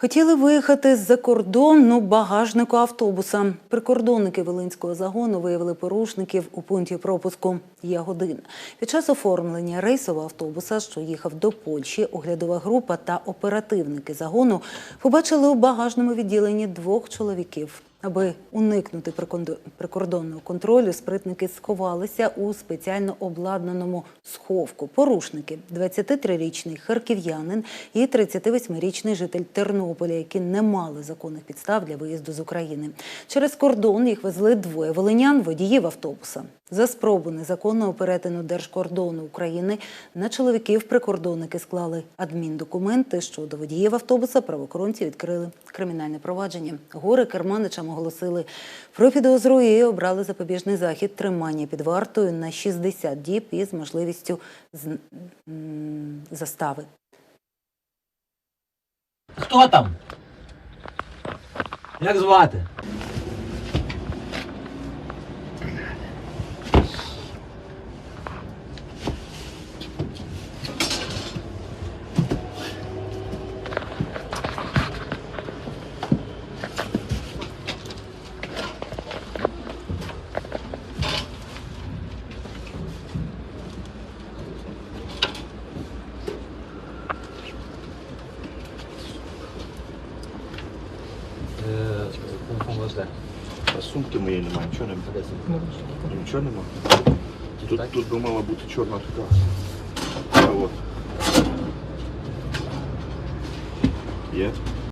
Хотіли виїхати з-за кордону багажнику автобуса. Прикордонники Волинського загону виявили порушників у пункті пропуску Ягодин. Під час оформлення рейсового автобуса, що їхав до Польщі, оглядова група та оперативники загону побачили у багажному відділенні двох чоловіків. Аби уникнути прикордонного контролю, спритники сховалися у спеціально обладнаному сховку. Порушники 23-річний харків'янин і 38-річний житель Тернополя, які не мали законних підстав для виїзду з України. Через кордон їх везли двоє волинян, водіїв автобуса. За спробу незаконного перетину держкордону України на чоловіків прикордонники склали адміндокументи. Щодо водіїв автобуса правоохоронці відкрили кримінальне провадження. Гори керманичам оголосили про підозру і обрали запобіжний захід тримання під вартою на 60 діб із можливістю з- застави. Хто там? Як звати? Телефон? А сумки моєї немає, нічого немає. Нічого немає. Тут, тут би мала бути чорна така. А от. Є?